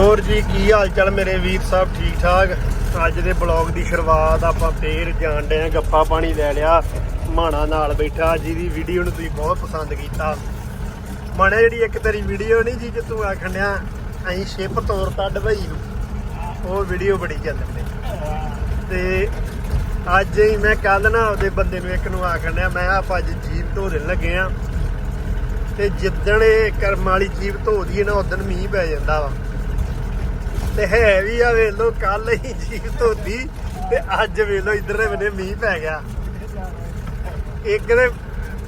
ਹੋਰ ਜੀ, ਕੀ ਹਾਲ ਚਾਲ ਮੇਰੇ ਵੀਰ ਸਾਹਿਬ? ਠੀਕ ਠਾਕ ਅੱਜ ਦੇ ਬਲੌਗ ਦੀ ਸ਼ੁਰੂਆਤ ਆਪਾਂ ਫੇਰ ਜਾਣ ਡਏ ਆ, ਗੱਪਾ ਪਾਣੀ ਲੈ ਲਿਆ, ਮਾਣਾ ਨਾਲ ਬੈਠਾ। ਜਿਹਦੀ ਵੀਡੀਓ ਨੂੰ ਤੁਸੀਂ ਬਹੁਤ ਪਸੰਦ ਕੀਤਾ। ਮਾਣਾ, ਜਿਹੜੀ ਇੱਕ ਤੇਰੀ ਵੀਡੀਓ ਨਹੀਂ ਜੀ, ਜੇ ਤੂੰ ਆਖਣ ਡਿਆ, ਅਸੀਂ ਸ਼ਿਪ ਤੋਰਤਾ ਡਬਈ ਨੂੰ। ਉਹ ਵੀਡੀਓ ਬੜੀ ਚੱਲਣ ਡਈ। ਤੇ ਅੱਜ ਹੀ ਮੈਂ ਕੱਲ ਨਾ ਉਹਦੇ ਬੰਦੇ ਨੂੰ ਇੱਕ ਨੂੰ ਆਖਣ ਡਿਆ, ਮੈਂ ਆਪਾਂ ਅੱਜ ਜੀਪ ਢੋਣ ਲੱਗੇ ਆ। ਤੇ ਜਿੱਦਣ ਇਹ ਕਰਮ ਵਾਲੀ ਜੀਪ ਧੋਦੀ ਹੈ ਨਾ ਉਦੋਂ ਮੀਂਹ ਪੈ ਜਾਂਦਾ ਵਾ। ਤੇ ਹੈ ਵੀ ਆ ਵੇਖ ਲੋ ਕੱਲ ਹੀ ਜੀਵ ਧੋਤੀ ਤੇ ਅੱਜ ਵੇਖ ਲੋ ਇਧਰਲੇ ਬੰਨੇ ਮੀਂਹ ਪੈ ਗਿਆ। ਇੱਕ ਦੇ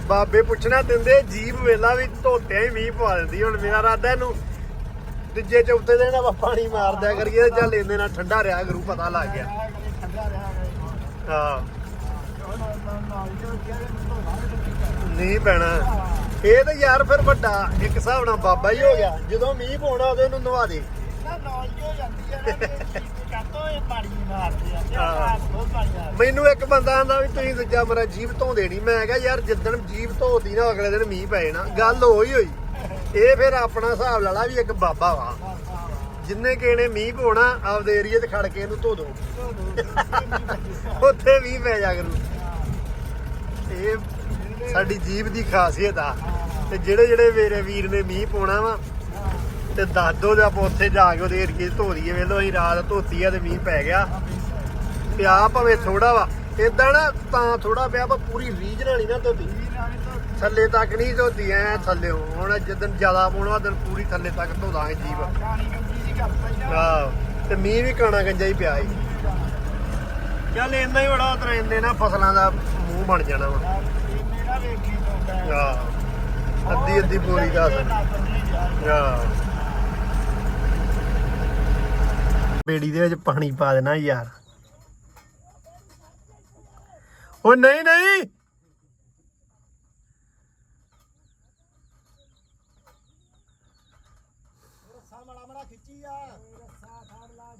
ਬਾਬੇ ਪੁੱਛਣਾ ਦਿੰਦੇ ਜੀਵ ਵੇਲਾ ਵੀ ਧੋਤਿਆਂ ਹੀ ਮੀਂਹ ਪਵਾ ਦਿੰਦੀ, ਹੁਣ ਮੇਰਾ ਰਾਦਾ ਇਹਨੂੰ ਦੂਜੇ ਚੌਥੇ ਦਿਨ ਆਪਾਂ ਪਾਣੀ ਮਾਰ ਦਿਆ ਕਰੀਏ ਤੇ ਚੱਲ ਇਹਦੇ ਨਾਲ ਠੰਡਾ ਰਿਹਾ ਗੁਰੂ ਪਤਾ ਲੱਗ ਗਿਆ। ਹਾਂ। ਨਹੀਂ ਪੈਣਾ। ਇਹ ਤਾਂ ਯਾਰ ਫਿਰ ਵੱਡਾ, ਇੱਕ ਹਿਸਾਬ ਨਾਲ ਬਾਬਾ ਹੀ ਹੋ ਗਿਆ। ਜਦੋਂ ਮੀਂਹ ਪਾਉਣਾ, ਉਹਦੇ ਨੂੰ ਨਵਾ ਦੇ। ਮੈਨੂੰ ਇੱਕ ਬੰਦਾ ਆਂਦਾ ਵੀ ਤੁਸੀਂ ਦੂਜਾ ਮੇਰਾ ਜੀਬ ਧੋਂਦੇ ਨਹੀਂ ਮੈਂ ਕਿਹਾ, ਯਾਰ, ਜਿੱਦਣ ਜੀਬ ਧੋਤੀ ਨਾ, ਅਗਲੇ ਦਿਨ ਮੀਂਹ ਪੈ ਜਾਣਾ। ਗੱਲ ਹੋਈ ਹੋਈ। ਇਹ ਫਿਰ ਆਪਣਾ ਹਿਸਾਬ ਲਾ ਲਾ ਵੀ ਇੱਕ ਬਾਬਾ ਵਾ। ਜਿੰਨੇ ਕਿਸੇ ਮੀਂਹ ਪਾਉਣਾ, ਆਪਦੇ ਏਰੀਏ 'ਚ ਖੜ ਕੇ ਇਹਨੂੰ ਧੋ ਦੋ। ਉੱਥੇ ਮੀਂਹ ਪੈ ਜਾ ਕਰੂ। ਇਹ ਸਾਡੀ ਜੀਬ ਦੀ ਖਾਸੀਅਤ ਆ। ਤੇ ਜਿਹੜੇ ਜਿਹੜੇ ਮੇਰੇ ਵੀਰ ਨੇ ਮੀਂਹ ਪਾਉਣਾ ਵਾ ਤੇ ਦੱਸ ਦੋ ਜੇ ਆਪਾਂ ਉੱਥੇ ਜਾ ਕੇ ਉਹਦੇ ਏਰੀਏ 'ਚ ਵੇਲੋ ਅਸੀਂ ਰਾਤ ਧੋਤੀ ਆ ਤੇ ਮੀਂਹ ਪੈ ਗਿਆ। ਪਿਆ ਭਾਵੇਂ ਥੋੜਾ ਵਾ ਇਦਾਂ ਨਾ ਤਾਂ ਥੋੜਾ ਪਿਆ, ਪਰ ਪੂਰੀ ਰੀਝ ਨਾਲ ਨਹੀਂ ਨਾ ਧੋਤੀ। ਥੱਲੇ ਤੱਕ ਨਹੀਂ ਧੋਤੀ, ਐ ਥੱਲੇ ਹੁਣ, ਜਦੋਂ ਜ਼ਿਆਦਾ ਪਾਉਣਾ, ਉਦੋਂ ਪੂਰੀ ਥੱਲੇ ਤੱਕ ਧੋ ਦਾਂਗੇ ਜੀਬ ਤੇ ਮੀਂਹ ਵੀ ਕਾਣਾ ਗੰਜਾ ਹੀ ਪਿਆ ਈ ਚੱਲ ਇੰਨਾ ਹੀ ਬੜਾ ਉਤਰ ਇੰਨੇ ਨਾ ਫਸਲਾਂ ਦਾ ਮੂੰਹ ਬਣ ਜਾਣਾ ਵਾ। ਆਹ ਅੱਧੀ ਅੱਧੀ ਬੋਰੀ ਦਾ ਅਸਰ ਆਹ ਬੇੜੀ ਦੇ ਵਿੱਚ ਪਾਣੀ ਪਾ ਦੇਣਾ ਯਾਰ। ਉਹ ਨਹੀਂ ਨਹੀਂ।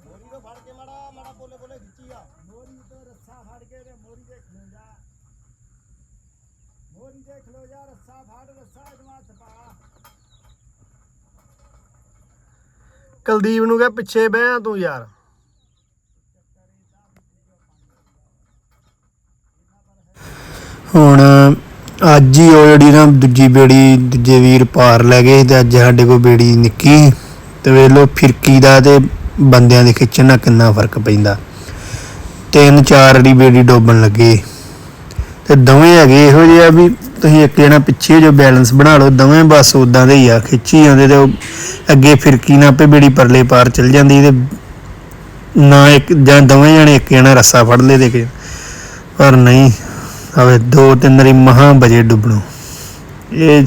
ਮੋਰੀ ਤੋਂ ਫੜ ਕੇ ਰੱਸਾ ਫੜ ਰੱਸਾ ਫੜ ਰੱਸਾ ਇਹਨੂੰ ਹੱਥ ਪਾ ਕੁਲਦੀਪ ਨੂੰ ਕਹ, ਪਿੱਛੇ ਬਹਿ ਤੂੰ ਯਾਰ। ਹੁਣ ਅੱਜ ਹੀ ਉਹ ਨਾ ਦੂਜੀ ਬੇੜੀ, ਦੂਜੇ ਵੀਰ ਪਾਰ ਲੈ ਗਏ ਤੇ ਅੱਜ ਸਾਡੇ ਕੋਲ ਬੇੜੀ ਨਿੱਕੀ ਤੇ ਵੇਖ ਲੋ ਫਿਰਕੀ ਦਾ ਤੇ ਬੰਦਿਆਂ ਦੇ ਖਿੱਚਣ ਨਾਲ ਕਿੰਨਾ ਫ਼ਰਕ ਪੈਂਦਾ। ਤਿੰਨ ਚਾਰ ਦੀ ਬੇੜੀ ਡੋਬਣ ਲੱਗੇ। ਤੇ ਦੋਵੇਂ ਹੈਗੇ ਇਹੋ ਜਿਹੇ ਆ ਵੀ ਤੁਸੀਂ ਇੱਕ ਜਣਾ ਪਿੱਛੇ ਜੋ ਬੈਲੈਂਸ ਬਣਾ ਲਓ, ਦੋਵੇਂ ਬਸ ਉਦਾਂ ਦੇ ਹੀ ਆ, ਖਿੱਚੀ ਜਾਂਦੇ ਤੇ ਉਹ ਅੱਗੇ ਫਿਰਕੀ ਨਾ ਆਪੇ ਬੇੜੀ ਪਰਲੇ ਪਾਰ ਚਲ ਜਾਂਦੀ ਤੇ ਨਾ ਇੱਕ ਜਾਂ ਦੋਵੇਂ ਜਣੇ ਇੱਕ ਜਣਾ ਰੱਸਾ ਫੜ ਲੇ ਦੇ ਕੇ। ਪਰ ਨਹੀਂ ਹਵੇ ਦੋ ਤਿੰਨ ਰੀ ਮਹਾ ਬਜੇ ਡੁੱਬਣੋ। ਇਹ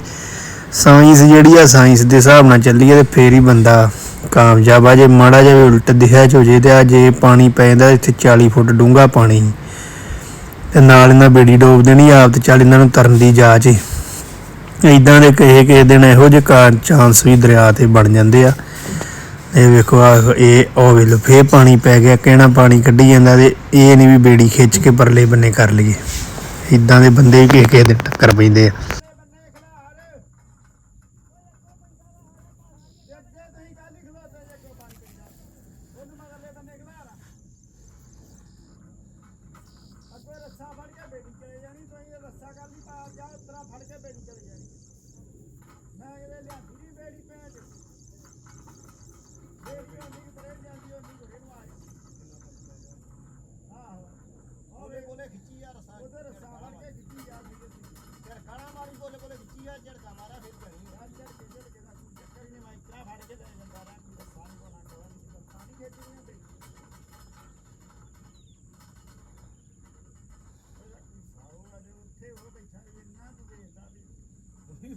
ਸਾਇੰਸ ਜਿਹੜੀ ਆ, ਸਾਇੰਸ ਦੇ ਹਿਸਾਬ ਨਾਲ ਚੱਲੀਏ ਤੇ ਫੇਰ ਹੀ ਬੰਦਾ ਕਾਮਯਾਬ ਆ। ਜੇ ਮਾੜਾ ਜਿਹਾ ਉਲਟ ਦਿਖਿਆ ਚ ਹੋ ਜੇ ਤੇ ਅੱਜ ਇਹ ਪਾਣੀ ਪੈਂਦਾ, ਇੱਥੇ 40 ਫੁੱਟ ਡੂੰਘਾ ਪਾਣੀ। ਤੇ ਨਾਲ ਇਹਨਾਂ ਬੇੜੀ ਡੋਬ ਦੇਣੀ, ਆਪ ਤੇ ਚੱਲ ਇਹਨਾਂ ਨੂੰ ਤਰਨ ਦੀ ਜਾਚ ਏ। ਇਦਾਂ ਦੇ ਕਿਸੇ ਕਿਸੇ ਦਿਨ ਇਹੋ ਜਿਹੇ ਕਾਰ ਚਾਂਸ ਵੀ ਦਰਿਆ ਤੇ ਬਣ ਜਾਂਦੇ ਆ। ਇਹ ਵੇਖੋ ਆ ਇਹ ਉਹ ਵੇਲੋ ਫੇਰ ਪਾਣੀ ਪੈ ਗਿਆ, ਕਿਹੜਾ ਪਾਣੀ ਕੱਢੀ ਜਾਂਦਾ ਤੇ ਇਹ ਨਹੀਂ ਵੀ ਬੇੜੀ ਖਿੱਚ ਕੇ ਪਰਲੇ ਬੰਨੇ ਕਰ ਲਈਏ। ਇਦਾਂ ਦੇ ਬੰਦੇ ਵੀ ਕਿਸੇ ਕਿਸੇ ਦਿਨ ਟੱਕਰ ਪੈਂਦੇ ਆ ਬੰਨੇ ਖਿਲਾਰ ਜੇ ਅੱਗੇ ਤੁਸੀਂ ਕੱਲ ਹੀ ਖਲੋਤੇ ਜੇ ਕੋ ਪਾਣੀ ਪੈਂਦਾ ਉਹਨੂੰ ਮਗਰਲੇ ਬੰਨੇ ਖਿਲਾਰ ਅੱਗੇ ਰੱਸਾ ਫੜ ਕੇ ਬੇੜੀ ਚਲੇ ਜਾਣੀ ਤੁਸੀਂ ਇਹ ਰੱਸਾ ਕੱਲ ਹੀ ਪਾ ਜਾ ਉਤਰਾ ਫੜ ਕੇ ਬੇੜੀ ਚਲੇ ਜਾਣੀ ਮੈਂ ਇਹਦੇ ਲਿਆਂਦੀ ਨਹੀਂ ਬੇੜੀ ਪੈ ਜੇ ਬੇੜੀ ਆਂਦੀ ਕਿ ਤਰੇ ਜਾਂਦੀ ਉਹਦੀ ਘੋੜੇ ਨੂੰ ਆ ਆਹੋ ਬੋਲੇ ਬੋਲੇ ਖਿੱਚੀ ਆ ਰਸਾ ਉਹਦੇ ਰਸਾ ਫੜ ਕੇ ਖਿੱਚੀ ਜਾ ਯਾਰ ਖਾਣਾ ਮਾਰੀ ਬੋਲੇ ਬੋਲੇ ਖਿੱਚੀ ਆ ਝੜਕਾ ਮਾਰਾ ਫਿਰ ਕਰੀ ਆ। ਝੜ ਕੇ ਝੜ ਕੇ ਦਾ ਕੋਈ ਚੱਕਰ ਹੀ ਨਹੀਂ ਮੈਂ ਇਤਰਾ ਫੜ ਕੇ ਤੇ ਜਾਂਦਾ ਰਹਾ ਕੋਈ ਰਸਾ ਨਹੀਂ ਕੋਣਾ ਕੋਣਾ ਨਹੀਂ ਰਸਾ ਨਹੀਂ ਖੇਤੀ ਨਹੀਂ ਹੁੰਦੀ ਸਾਉ ਅਜੇ ਉੱਥੇ ਉਹ ਬੈਠਾ ਇੰਨਾ ਤੂੰ ਵੇਖਦਾ ਵੀ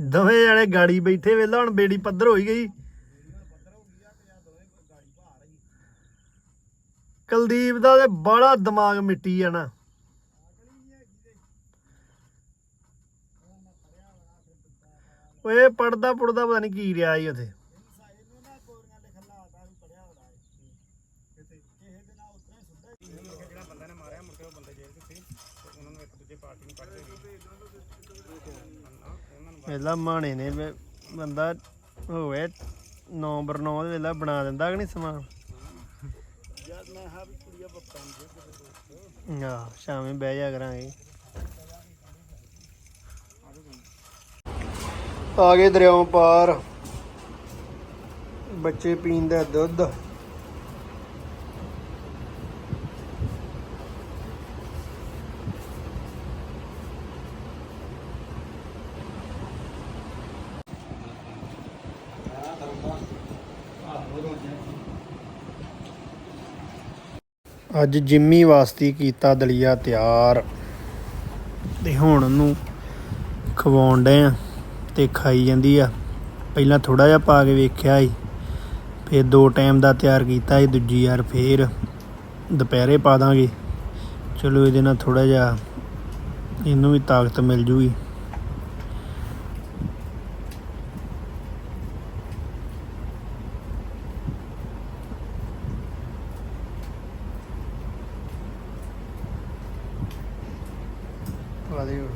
ਦੋਵੇਂ ਜਣੇ ਗਾੜੀ ਬੈਠੇ ਵੇਲਾ, ਹੁਣ ਬੇੜੀ ਪੱਧਰ ਹੋਈ ਗਈ। ਕੁਲਦੀਪ ਦਾ ਤੇ ਬੜਾ ਦਿਮਾਗ ਮਿੱਟੀ ਆ ਨਾ। ਓਏ ਪੜਦਾ ਪੁੜਦਾ ਪਤਾ ਨਹੀਂ ਕੀ ਰਿਹਾ ਸੀ ਉਥੇ। ਜਿਹੜਾ ਬੰਦਾ ਨੇ ਮਾਰਿਆ, ਮੁੜ ਕੇ ਉਹ ਬੰਦੇ ਜੇਲ੍ਹ 'ਚ ਸੀ ਤੇ ਉਹਨਾਂ ਨੂੰ ਇੱਕ ਦੂਜੇ ਪਾਰਟੀ ਨੂੰ ਕੱਢਦੇ ਗਏ। ਵੇਲਾ ਮਾਣੇ ਨੇ ਵੇ- ਬੰਦਾ ਹੋਵੇ, ਨੰਬਰ 9 ਦੇ ਵੇਲਾ ਬਣਾ ਦਿੰਦਾ ਕਿ ਨਹੀਂ ਸਮਾਨ? ਜਦ ਮੈਂ ਹਾਂ ਵੀ ਕੁੜੀਆਂ ਬੱਤਾਂ ਦੇ ਆ ਸ਼ਾਮੇ ਬਹਿ ਜਾ ਕਰਾਂਗੇ। ਆ ਗਏ ਦਰਿਆਓਂ ਪਾਰ। ਬੱਚੇ ਪੀਂਦਾ ਦੁੱਧ। ਅੱਜ ਜਿੰਮੀ ਵਾਸਤੇ ਕੀਤਾ ਦਲੀਆ ਤਿਆਰ। ਤੇ ਹੁਣ ਉਹਨੂੰ ਖਵਾਉਣ ਡੇ ਆ ਤੇ ਖਾਈ ਜਾਂਦੀ ਆ। ਪਹਿਲਾਂ ਥੋੜਾ ਜਿਹਾ ਪਾ ਕੇ ਵੇਖਿਆ ਸੀ, ਫਿਰ ਦੋ ਟਾਈਮ ਦਾ ਤਿਆਰ ਕੀਤਾ ਸੀ, ਦੂਜੀ ਯਾਰ ਫੇਰ ਦੁਪਹਿਰੇ ਪਾ ਦਾਂਗੇ। ਚਲੋ ਇਹਦੇ ਨਾਲ ਥੋੜਾ ਜਿਹਾ ਇਹਨੂੰ ਵੀ ਤਾਕਤ ਮਿਲ ਜੂਗੀ ਪਾ ਦੇ ਹੁਣ।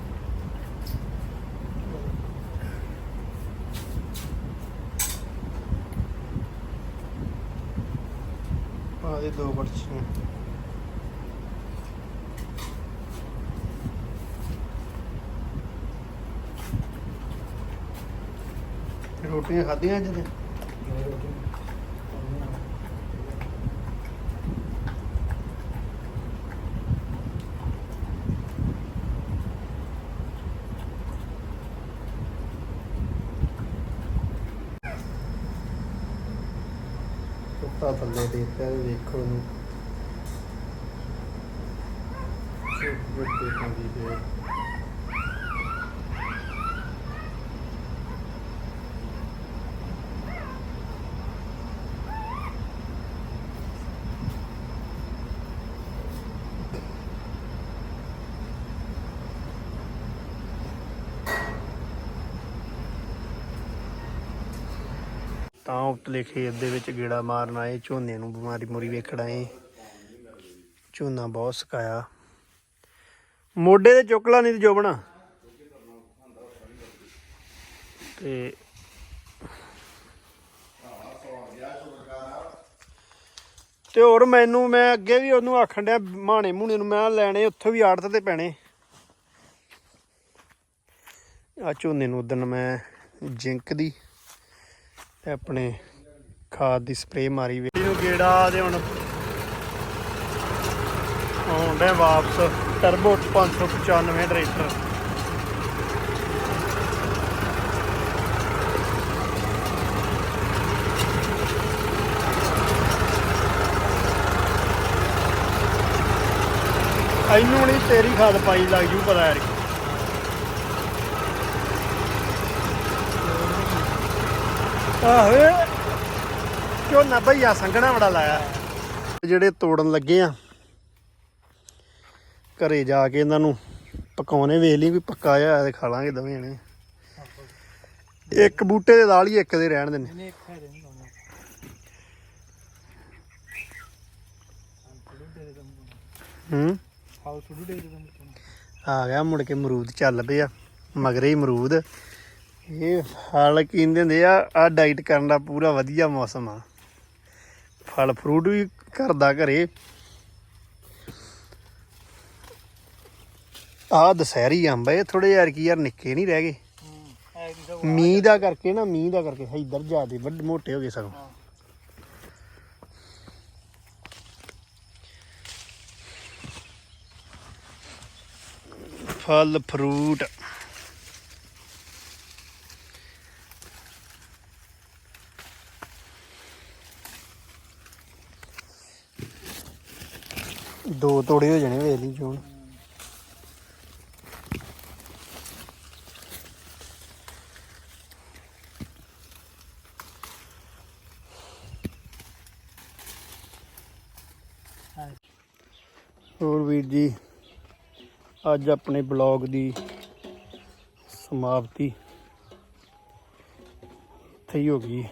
ਪਾ ਦੋ ਕੜਛੀਆਂ ਰੋਟੀਆਂ ਖਾਧੀਆਂ ਅੱਜ ਤੇ ਕੁੱਤਾ ਥੱਲੇ ਦੇ ਦਿੱਤਾ ਤੇ ਦੇਖੋ ਉਹਨੂੰ ਚੁੱਪ ਰੋਟੀ ਖਾਂਦੀ ਫੇਰ ਤਾਂ ਉਤਲੇ ਖੇਤ ਦੇ ਵਿੱਚ ਗੇੜਾ ਮਾਰਨ ਆਏ, ਝੋਨੇ ਨੂੰ ਬਿਮਾਰੀ ਮੁਰੀ ਵੇਖਣ ਆਏ। ਝੋਨਾ ਬਹੁਤ ਸਕਾਇਆ। ਮੋਢੇ ਤੇ ਚੁੱਕਲਾ ਨਹੀਂ ਤੇ ਜੋਬਣਾ। ਤੇ ਤੇ ਹੋਰ ਮੈਨੂੰ, ਮੈਂ ਅੱਗੇ ਵੀ ਉਹਨੂੰ ਆਖਣ ਡਿਆ, ਮਾਣੇ ਮੂਣੇ ਨੂੰ, ਮੈਂ ਲੈਣੇ ਉੱਥੇ ਵੀ ਆੜਤ ਤੇ ਪੈਣੇ। ਆ ਝੋਨੇ ਨੂੰ ਉਦਣ ਮੈਂ ਜਿੰਕ ਦੀ ਤੇ ਆਪਣੇ ਖਾਦ ਦੀ ਸਪਰੇਅ ਮਾਰੀ ਵੇ। ਇਹਨੂੰ ਗੇੜਾ ਦੇ ਹੁਣ ਆਉਂਦੇ ਵਾਪਸ। Turbo 595 tractor. ਇਹਨੂੰ ਨਹੀਂ ਤੇਰੀ ਖਾਦ ਪਾਈ ਲੱਗ ਜੂ ਪਤਾ ਯਾਰ। ਆਹੇ। ਝੋਨਾ ਭਈਆ ਸੰਘਣਾ ਬੜਾ ਲਾਇਆ। ਜਿਹੜੇ ਤੋੜਨ ਲੱਗੇ ਆ ਘਰੇ ਜਾ ਕੇ ਇਹਨਾਂ ਨੂੰ ਪਕਾਉਣੇ ਵੇਖ ਲਈ ਵੀ ਪੱਕਾ ਜਿਹਾ ਤੇ ਖਾ ਲਾਂਗੇ ਦੋਵੇਂ ਜਣੇ। ਇੱਕ ਬੂਟੇ ਦੇ ਨਾਲ ਹੀ ਇੱਕ ਦੇ ਰਹਿਣ ਇੱਕ ਹੈ ਨਹੀਂ ਲਾਉਣਾ ਹੂੰ? ਹਾਊਸ ਟੂ ਡੇ ਦੇ ਆ ਗਿਆ ਮੁੜ ਕੇ ਅਮਰੂਦ ਚੱਲ ਪਿਆ। ਮਗਰੇ ਹੀ ਅਮਰੂਦ। ਇਹ ਫਲ ਕਹਿੰਦੇ ਹੁੰਦੇ ਆ ਆ ਡਾਈਟ ਕਰਨ ਦਾ ਪੂਰਾ ਵਧੀਆ ਮੌਸਮ ਆ। ਫਲ ਫਰੂਟ ਵੀ ਕਰਦਾ ਘਰੇ। ਆ ਦਸਹਿਰੀ ਅੰਬ ਇਹ ਥੋੜੇ ਯਾਰ ਕੀ ਯਾਰ ਨਿੱਕੇ ਨਹੀਂ ਰਹਿ ਗਏ। ਮੀਂਹ ਦਾ ਕਰਕੇ ਨਾ, ਮੀਂਹ ਦਾ ਕਰਕੇ ਇੱਧਰ ਜ਼ਿਆਦੇ ਵੱਡ ਮੋਟੇ ਹੋ ਗਏ ਸਗੋਂ। ਫਲ ਫਰੂਟ ਦੋ ਤੋੜੇ ਹੋ ਜਾਣੇ ਵੇਖ ਲਈ ਜੂਨ ਹੋਰ ਵੀਰ ਜੀ, ਅੱਜ ਆਪਣੇ ਬਲੌਗ ਦੀ ਸਮਾਪਤੀ ਇੱਥੇ ਹੀ ਹੋ ਗਈ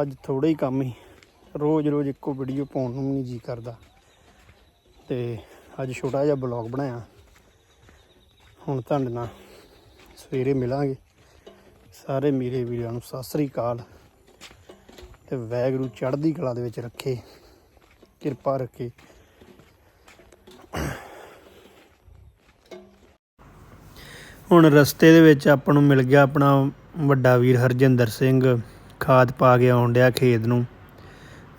ਅੱਜ ਥੋੜਾ ਹੀ ਕੰਮ ਹੀ ਰੋਜ਼ ਰੋਜ਼ ਇੱਕੋ ਵੀਡੀਓ ਪਾਉਣ ਨੂੰ ਨਹੀਂ ਜੀ ਕਰਦਾ। ਤੇ ਅੱਜ ਛੋਟਾ ਜਿਹਾ ਬਲੌਗ ਬਣਾਇਆ। ਹੁਣ ਤੁਹਾਡੇ ਨਾਲ ਸਵੇਰੇ ਮਿਲਾਂਗੇ। ਸਾਰੇ ਮੇਰੇ ਵੀਰਾਂ ਨੂੰ ਸਤਿ ਸ੍ਰੀ ਅਕਾਲ। ਤੇ ਵੈਗਰੂ ਚੜ੍ਹਦੀ ਕਲਾ ਦੇ ਵਿੱਚ ਰੱਖੇ, ਕਿਰਪਾ ਰੱਖੇ। ਹੁਣ ਰਸਤੇ ਦੇ ਵਿੱਚ ਆਪਾਂ ਨੂੰ ਮਿਲ ਗਿਆ ਆਪਣਾ ਵੱਡਾ ਵੀਰ ਹਰਜਿੰਦਰ ਸਿੰਘ। ਖਾਦ ਪਾ ਕੇ ਆਉਣ ਡਿਆ ਖੇਤ ਨੂੰ।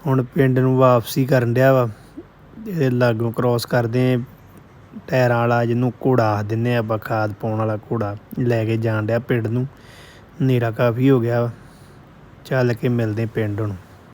ਹੁਣ ਪਿੰਡ ਨੂੰ ਵਾਪਸੀ ਕਰਨ ਡਿਆ ਵਾ। ਇਹਦੇ ਲਾਗੋਂ ਕ੍ਰਾਸ ਕਰਦੇ ਟਾਇਰਾਂ ਵਾਲਾ ਜਿਹਨੂੰ ਘੋੜਾ ਆਖ ਦਿੰਦੇ ਆ ਆਪਾਂ, ਖਾਦ ਪਾਉਣ ਵਾਲਾ ਘੋੜਾ ਲੈ ਕੇ ਜਾਣ ਡਿਆ ਪਿੰਡ ਨੂੰ। ਹਨੇਰਾ ਕਾਫੀ ਹੋ ਗਿਆ ਚੱਲ ਕੇ ਮਿਲਦੇ ਪਿੰਡ ਨੂੰ।